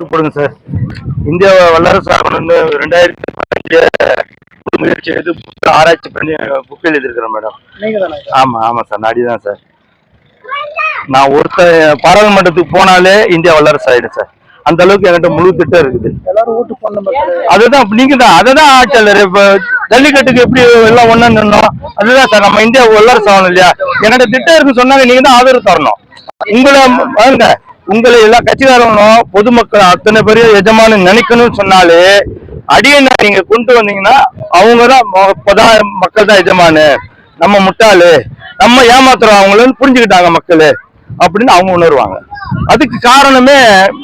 போடுங்க sir. India வல்லரசு ஆகணும்னு ரெண்டாயிரத்தி பதினஞ்சு முயற்சி எடுத்து புக்கு ஆராய்ச்சி பண்ணி புக் எழுதியிருக்கிறேன் மேடம். நீங்க தானே ஆமா ஆமா சார். நாடி தான் சார். நான் ஒருத்த பாராளுமன்றத்துக்கு போனாலே இந்தியா வல்லரசு ஆயிடும் சார். அந்த அளவுக்கு என்கிட்ட முழு திட்டம் இருக்குது. அதுதான் நீங்க தான் அதுதான் ஆட்சியாளர். இப்ப ஜல்லிக்கட்டுக்கு எப்படி எல்லாம் ஒண்ணா நின்னோம்? அதுதான் சார் நம்ம இந்தியா வல்லரசு ஆகணும் இல்லையா? என்னோட திட்டம் இருக்குன்னு சொன்னாங்க நீங்க தான் ஆதரவு தரணும். உங்களை பாருங்க உங்களை எல்லா கட்சிக்காரங்களும் பொதுமக்கள் அத்தனை பேரையும் எஜமானு நினைக்கணும்னு சொன்னாலே அடியனை நீங்க கொண்டு வந்தீங்கன்னா அவங்க தான் இப்பதான் மக்கள் தான் எஜமானு. நம்ம முட்டாளு. நம்ம ஏமாத்துறோம். அவங்களன்னு புரிஞ்சுக்கிட்டாங்க மக்கள். அப்படின்னு அவங்க உணர்வாங்க. அதுக்கு காரணமே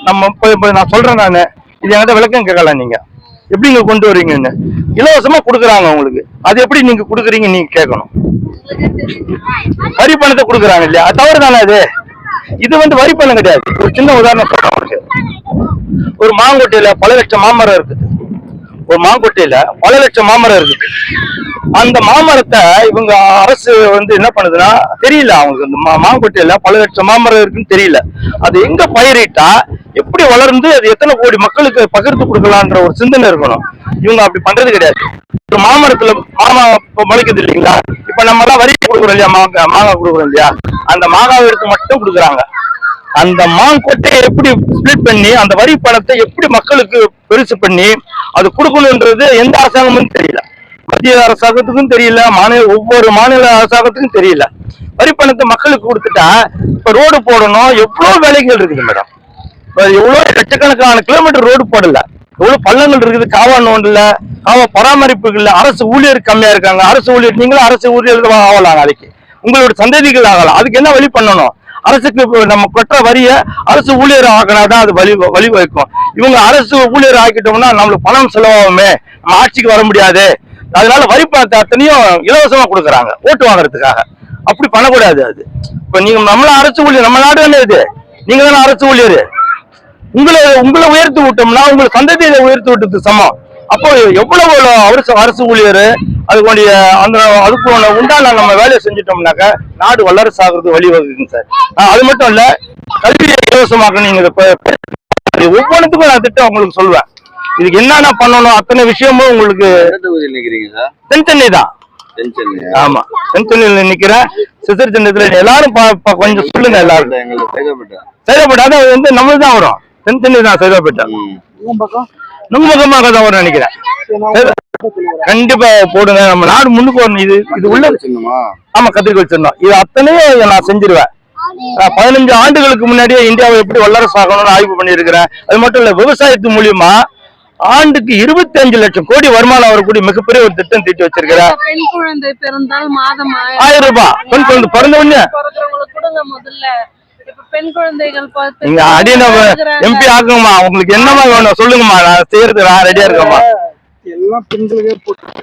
நம்ம நான் சொல்றேன் நானு. இது என்கிட்ட விளக்கம் கேட்கலாம் நீங்க. எப்படி நீங்க கொண்டு வர்றீங்கன்னு இலவசமா கொடுக்குறாங்க உங்களுக்கு. அது எப்படி நீங்க கொடுக்குறீங்க நீங்க கேட்கணும். வரி பணத்தை கொடுக்குறாங்க இல்லையா? தவறு தானே அது? இது வந்து வரி பணம் கிடையாது. ஒரு சின்ன உதாரணம் சொல்றேன் உங்களுக்கு. ஒரு மாங்கொட்டையில பல லட்சம் மாமரம் இருக்குது. ஒரு மாங்கொட்டையில பல லட்சம் மாமரம் இருக்குது. அந்த மாமரத்தை இவங்க அரசு வந்து என்ன பண்ணுதுன்னா தெரியல அவங்களுக்கு. அந்த மாங்கொட்டையில பல லட்சம் மாமரம் இருக்குன்னு தெரியல. அது எங்க பயிரிட்டா எப்படி வளர்ந்து அது எத்தனை கோடி மக்களுக்கு பகிர்ந்து கொடுக்கலான்ற ஒரு சிந்தனை இருக்கணும். இவங்க அப்படி பண்றது கிடையாது. ஒரு மாமரத்துல மாமா இப்போ முளைக்குது இல்லைங்களா? இப்ப நம்ம எல்லாம் வரி கொடுக்குறோம் இல்லையா? மாங்கா மாங்காய் கொடுக்குறோம் இல்லையா? அந்த மாங்காய் எடுத்து மட்டும் கொடுக்குறாங்க. அந்த மாங்கொட்டையை எப்படி ஸ்பிளிட் பண்ணி அந்த வரி பணத்தை எப்படி மக்களுக்கு பெருசு பண்ணி அது கொடுக்கணுன்றது எந்த அரசாங்கமும் தெரியல. மத்திய அரசாங்கத்துக்கும் தெரியல மாநில ஒவ்வொரு மாநில அரசாங்கத்துக்கும் தெரியல. வரி பணத்தை மக்களுக்கு கொடுத்துட்டா இப்ப ரோடு போடணும் எவ்வளவு வேலைகள் இருக்குது மேடம்? இப்ப எவ்வளவு லட்சக்கணக்கான கிலோமீட்டர் ரோடு போடல. எவ்வளவு பள்ளங்கள் இருக்குது காவா நோண்டல காவா பராமரிப்பு இல்லை அரசு ஊழியர் கம்மியா இருக்காங்க. அரசு ஊழியர் நீங்களும் அரசு ஊழியர் ஆகலாம் நாளைக்கு உங்களோட சந்ததிகள் ஆகலாம். அதுக்கு என்ன வழி பண்ணணும்? அரசுக்கு நம்ம கொட்டுற வரிய அரசு ஊழியர் ஆக்கினாதான் அது வழி வழி வைக்கும் இவங்க அரசு ஊழியர் ஆக்கிட்டோம்னா நம்மளுக்கு பணம் செலவாகுமே. நம்ம ஆட்சிக்கு வர முடியாது. அதனால வரி பணத்தை அத்தனையும் இலவசமா கொடுக்குறாங்க ஓட்டு வாங்குறதுக்காக. அப்படி பண்ணக்கூடாது அது. இப்ப நீங்க நம்மள அரசு ஊழியர் நம்ம நாடு தானே இது. நீங்க தானே அரசு ஊழியர். உங்களை உங்களை உயர்த்தி விட்டோம்னா உங்களை சந்ததியை உயர்த்தி விட்டது சமம். அப்போ எவ்வளவு அரசு அரசு ஊழியர் அதுக்குடைய அந்த அதுக்கு உண்டான நம்ம வேலையை செஞ்சுட்டோம்னாக்க நாடு வல்லரசு ஆகுறது வழிவகுக்குங்க சார். அது மட்டும் இல்ல கல்வியை இலவசமாக்க நீங்க ஒவ்வொன்றுத்துக்கும் நான் திட்டம் உங்களுக்கு சொல்லுவேன் இதுக்கு என்னென்ன பண்ணணும் அத்தனை விஷயமும் உங்களுக்கு சார் தென். ஆமா தென் சென்னையில நிக்கிறேன். சிசர் சின்னத்துல எல்லாரும் கொஞ்சம் சொல்லுங்க எல்லாரும். சைதாப்பேட்டை அது வந்து நம்மளுக்கு தான் வரும். தென் சென்னை தான் சைதாப்பேட்டை வரும் நினைக்கிறேன். கண்டிப்பா போடுங்க. நம்ம நாடு முன்னுக்கு வரணும். இது இது உள்ள சின்னமா? ஆமா கத்திரிக்கை வச்சிருந்தோம் இது அத்தனையும் நான் செஞ்சிருவேன். பதினஞ்சு ஆண்டுகளுக்கு முன்னாடியே இந்தியாவை எப்படி வல்லரசு ஆகணும்னு ஆய்வு பண்ணியிருக்கிறேன். அது மட்டும் இல்ல விவசாயத்து மூலியமா ஆண்டுக்கு இருபத்தி அஞ்சு லட்சம் கோடி வருமானம் வரக்கூடிய மிகப்பெரிய ஒரு திட்டம் தீட்டி வச்சிருக்கிறேன் பெண் குழந்தை பிறந்தால் மாதம் ஆயிரம் ஆயிரம் ரூபாய். பெண் குழந்தை பிறந்த உடனே. பெண் குழந்தைகள் பார்த்து நீங்க அடின எம்பி ஆக்குங்கம்மா. உங்களுக்கு என்னமா வேணும்? சொல்லுங்கம்மா. நான் செய்யறது நான் ரெடியா இருக்கேம்மா. எல்லாம் பெண்களுக்கே போட்டு.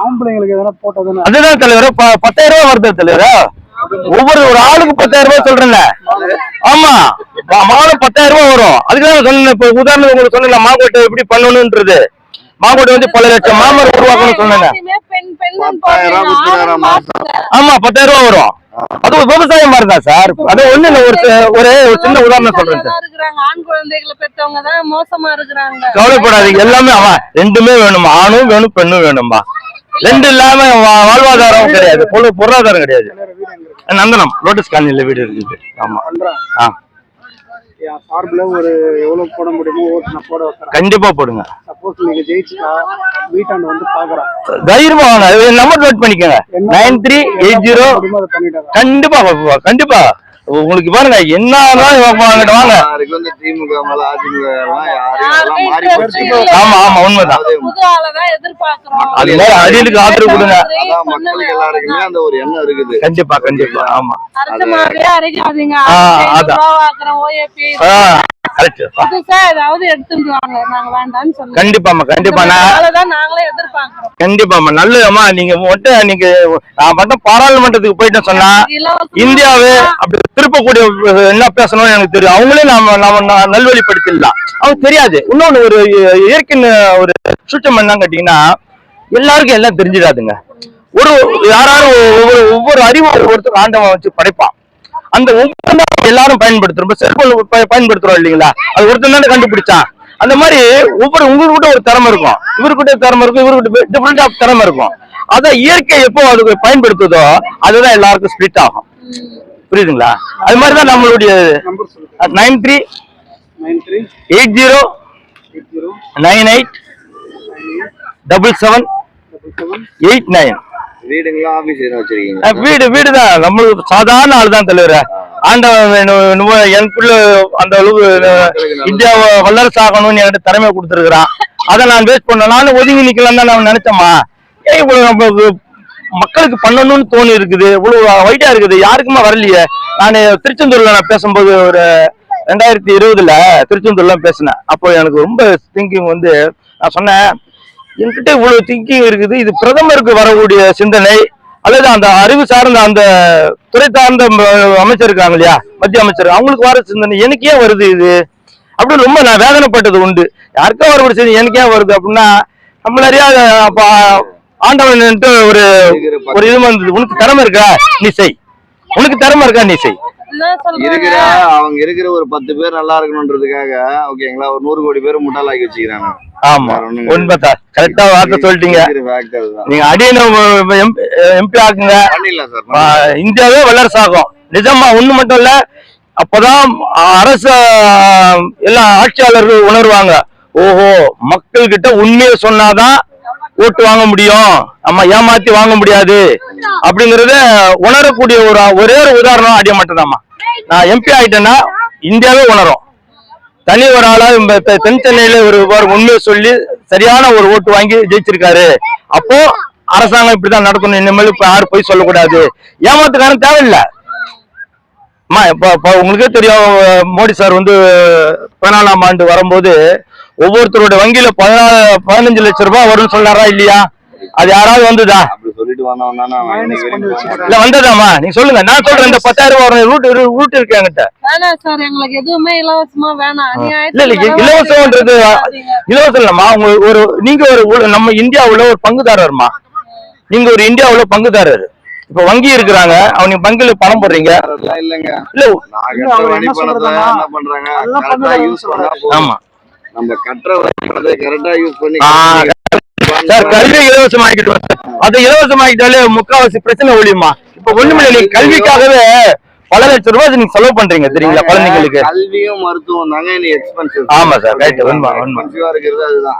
ஆம்பளைங்களுக்கு எதனா போட்டதுன்னு அதுதான் தலைவர். பத்தாயிரம் ரூபாய் வருது தலைவர். ஒவ்வொரு ஒரு ஆளுக்கு பத்தாயிரம் ரூபாய் சொல்றேன்ல. ஆமா. மா- மாதம் பத்தாயிரம் ரூபாய் வரும். அதுக்கு தான் சொன்னேன். இப்ப உதாரணத்துக்கு உங்களுக்கு சொன்னேன் மாங்கோட்டை எப்படி பண்ணணும்ன்றது. மாங்கோட்டை வந்து பல லட்சம் மாமரம் உருவாக்கணும்னு சொன்னேன் ஆமா பத்தாயிரம் ரூபாய் வரும். அது ஒரு விவசாயம் மாதிரி தான் சார். அது ஒண்ணு இல்ல ஒரு ஒரே ஒரு சின்ன உதாரணம் சொல்றேன் சார். இருக்கிறாங்க ஆண் குழந்தைகளை பெற்றவங்க தான் மோசமா இருக்கிறாங்க. கவலைப்படாதீங்க எல்லாமே அவன் ரெண்டுமே வேணுமா ஆணும் வேணும் பெண்ணும் வேணும்பா ரெண்டு இல்லாம வாழ்வாதாரம் கிடையாது பொருள் பொருளாதாரம் கிடையாது. நந்தனம் லோட்டஸ் காலனில வீடு இருக்குது. ஆமா. ஆ. சார்பில் ஒரு எவ்வளவு போட முடியுமோ ஓட்டு நான் போட வைக்கிறேன். கண்டிப்பா போடுங்க. சப்போஸ் நீங்க ஜெயிச்சுட்டா வீட்டாண்டு வந்து பாக்குறேன். தைரியமா வாங்க. நம்பர் நோட் பண்ணிக்கோங்க. Nine three eight zero. கண்டிப்பா கண்டிப்பா. உங்களுக்கு பாருங்க என்னதான் வாங்கிட்டு வாங்க. ஆமா ஆமா உண்மைதான். அது மாதிரி அடிலுக்கு ஆதரவு கொடுங்க. அதான் மக்களுக்கு எல்லாருக்குமே அந்த ஒரு எண்ணம் இருக்குது. கண்டிப்பா கண்டிப்பா ஆமா. அதான். கரெக்ட் புதுசா ஏதாவது எடுத்துட்டு வாங்க. நாங்க வேண்டாம்னு சொல்லுங்க கண்டிப்பாமா கண்டிப்பா. நான் அவ்வளவுதான் நாங்களே எதிர்பார்க்கிறோம். கண்டிப்பாமா நல்லதம்மா நீங்க மட்டும் நீங்க நான் மட்டும் பாராளுமன்றத்துக்கு போயிட்டேன்னு சொன்னா இந்தியாவே அப்படி திருப்பக்கூடிய என்ன பேசணும்னு எனக்கு தெரியும். அவங்களே நாம நாம நல்வழிப்படுத்திடலாம். அவங்க தெரியாது. இன்னொன்னு ஒரு இயற்கை ஒரு சுற்றம் என்னன்னு கேட்டீங்கன்னா எல்லாருக்கும் எல்லாம் தெரிஞ்சிடாதுங்க. ஒரு யாராரும் ஒவ்வொரு ஒவ்வொரு அறிவு ஒவ்வொருத்தர் ஆண்டவன் வச்சு படைப்பான். அந்த தான் எல்லாரும் பயன்படுத்துறோம். செல்போன் பயன்படுத்துறோம் இல்லைங்களா? அது ஒருத்தன் தானே கண்டுபிடிச்சான். அந்த மாதிரி ஒவ்வொரு உங்ககிட்ட ஒரு திறமை இருக்கும். இவர்கிட்ட திறமை இருக்கும் இவர்கிட்ட டிஃப்ரெண்ட் ஆஃப் திறமை இருக்கும். அதான் இயற்கை எப்போ அதுக்கு பயன்படுத்துதோ அதுதான் எல்லாருக்கும் ஸ்பிளிட் ஆகும். புரியுதுங்களா? அது மாதிரி தான் நம்மளுடைய nine three eight zero nine eight double seven eight nine வீடுங்களா office எதுவும் வச்சிருக்கீங்க வீடு வீடு தான் நம்மளுக்கு சாதாரண ஆள் தான் தலைவர். ஆண்டவன் எனக்குள்ள அந்த அளவு இந்தியாவை வல்லரசு ஆகணும்னு என்கிட்ட திறமை கொடுத்துருக்குறான். அதை நான் வேஸ்ட் பண்ண நானும் ஒதுங்கி நிக்கலாம் தான் நான் நினைச்சேம்மா. ஏன் இவ்வளவு நம்மளுக்கு மக்களுக்கு பண்ணணும்னு தோணி இருக்குது? இவ்வளவு வைட்டா இருக்குது. யாருக்குமே வரலையே? நான் திருச்செந்தூர்ல நான் பேசும்போது ஒரு ரெண்டாயிரத்தி இருபதுல திருச்செந்தூர்ல பேசினேன். அப்போ எனக்கு ரொம்ப திங்கிங் வந்து நான் சொன்னேன் என்கிட்ட இவ்வளவு திங்கிங் இருக்குது. இது பிரதமருக்கு வரக்கூடிய சிந்தனை அல்லது அந்த அறிவு சார்ந்த அந்த துறை சார்ந்த அமைச்சர் இருக்காங்க இல்லையா? மத்திய அமைச்சர். அவங்களுக்கு வர சிந்தனை எனக்கே வருது இது? அப்படின்னு ரொம்ப நான் வேதனைப்பட்டது உண்டு. யாருக்கா வரக்கூடிய சிந்தனை எனக்கே வருது? அப்படின்னா நம்ம அறியாத அப்ப ஆண்டவன்ட்டு ஒரு ஒரு இது வந்தது. உனக்கு திறமை இருக்கா? நீ செய். உனக்கு திறமை இருக்கா? நீ செய். இருக்கிற அவங்க இருக்கிற ஒரு பத்து பேர் நல்லா இருக்கணுன்றதுக்காக ஓகேங்களா ஒரு நூறு கோடி பேர் முட்டாளாக்கி வச்சுக்கிறாங்க. ஆமா உண்மைதான். கரெக்டா வார்த்தை சொல்லிட்டீங்க. நீங்க அடியன எம்பி ஆக்குங்க. பண்ணிடலாம் சார் ஆ, இந்தியாவே வல்லரசாகும் நிஜமா ஒண்ணு மட்டும் இல்ல அப்பதான் அரசு எல்லா ஆட்சியாளர்கள் உணர்வாங்க. ஓஹோ மக்கள் கிட்ட உண்மையை சொன்னாதான் ஓட்டு வாங்க முடியும். நம்ம ஏமாத்தி வாங்க முடியாது. அப்படிங்கறத உணரக்கூடிய ஒரு ஒரே ஒரு உதாரணம் அடிய மட்டும்தாம்மா. நான் எம்பி ஆயிட்டேன்னா இந்தியாவே உணரும். தனி ஒரு ஆளா தெ- தென் சென்னையில ஒரு உண்மையை சொல்லி சரியான ஒரு ஓட்டு வாங்கி ஜெயிச்சிருக்காரு. அப்போ அரசாங்கம் இப்படிதான் நடக்கணும். இனிமேல் இப்ப யாரும் போய் சொல்லக்கூடாது. ஏமாத்துக்காரன் தேவையில்லை. அம்மா இப்போ இப்போ உங்களுக்கே தெரியும் மோடி சார் வந்து பதினாலாம் ஆண்டு வரும்போது ஒவ்வொருத்தரோட வங்கியில பதினாலு பதினஞ்சு லட்சம் ரூபாய் வரும்னு சொன்னாரா இல்லையா? அது யாராவது வந்ததா. இல்ல வந்ததாமா நீங்க சொல்லுங்க. நான் சொல்றேன் இந்த பத்தாயிரம் ரூபாய் வரும் ரூட் ரூட் இருக்கு என்கிட்ட. இல்ல இல்ல இலவசம்ன்றது இலவசம் இல்லம்மா. உங்க ஒரு நீங்க ஒரு நம்ம இந்தியாவுல ஒரு பங்குதாரர்மா. நீங்க ஒரு இந்தியாவுல பங்குதாரர். இப்ப வங்கி இருக்கிறாங்க. அவங்க வங்கியில பணம் போடுறீங்க. இல்லைங்க. இல்ல. ஆமா. நம்ம கட்டுற கரெக்டா யூஸ் பண்ணி ஆ, சார் கல்வி இலவசமாக்கிட்டு அதை இலவசமாக்கிட்டாலே முக்காவாசி பிரச்சனை ஒழியுமா? இப்ப ஒண்ணுமில்ல நீங்க கல்விக்காகவே பல லட்சம் ரூபாய் நீங்க செலவு பண்றீங்க தெரியுங்களா குழந்தைங்களுக்கு? கல்வியும் மருத்துவம் தாங்க இன்னைக்கு எக்ஸ்பென்சிவ் ஆமா சார், right, உண்மை, உண்மை. இருக்கிறது அதுதான்.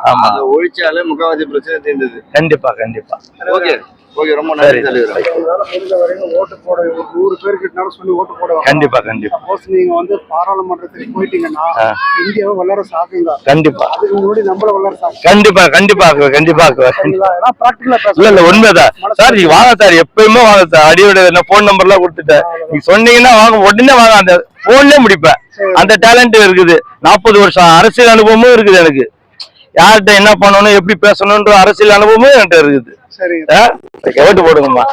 ஒழிச்சாலே முக்காவாசி பிரச்சனை தீர்ந்தது. கண்டிப்பா கண்டிப்பா. ஓகே ஓகே ரொம்ப நன்றி தலைவர். ஓட்டு போட ஒரு நூறு பேர்கிட்டனாலும் சொல்லி ஓட்டு போட வைக்கலாம். கண்டிப்பா கண்டிப்பா. சப்போஸ் நீங்க வந்து பாராளுமன்றத்துக்கு போயிட்டீங்கன்னா ஆ. இந்தியாவை வல்லரசு ஆக்குங்க கண்டிப்பா. அதுக்கு முன்னாடி நம்மள வல்லரசு ஆக்குங்க கண்டிப்பா கண்டிப்பா ஆக்குவேன், கண்டிப்பா ஆக்குவேன். சரிங்களா? ஏன்னா பிராக்டிகலா இல்ல இல்ல உண்மைதான். சார் நீங்க வாங்க சார். எப்பயுமே வாங்க சார். அடியோட என்ன போன் நம்பர் எல்லாம் கொடுத்துட்டேன். நீங்க சொன்னீங்கன்னா வாங்க உடனே வாங்க. அந்த போன்லயே முடிப்பேன். அந்த டேலண்ட் இருக்குது. நாற்பது வருஷம் அரசியல் அனுபவமும் இருக்குது எனக்கு. யார்கிட்ட என்ன பண்ணணும் எப்படி பேசணும்ன்ற அரசியல் அனுபவமும் என்கிட்ட இருக்குது. ஆ? ஓட்டு போடுங்கம்மா.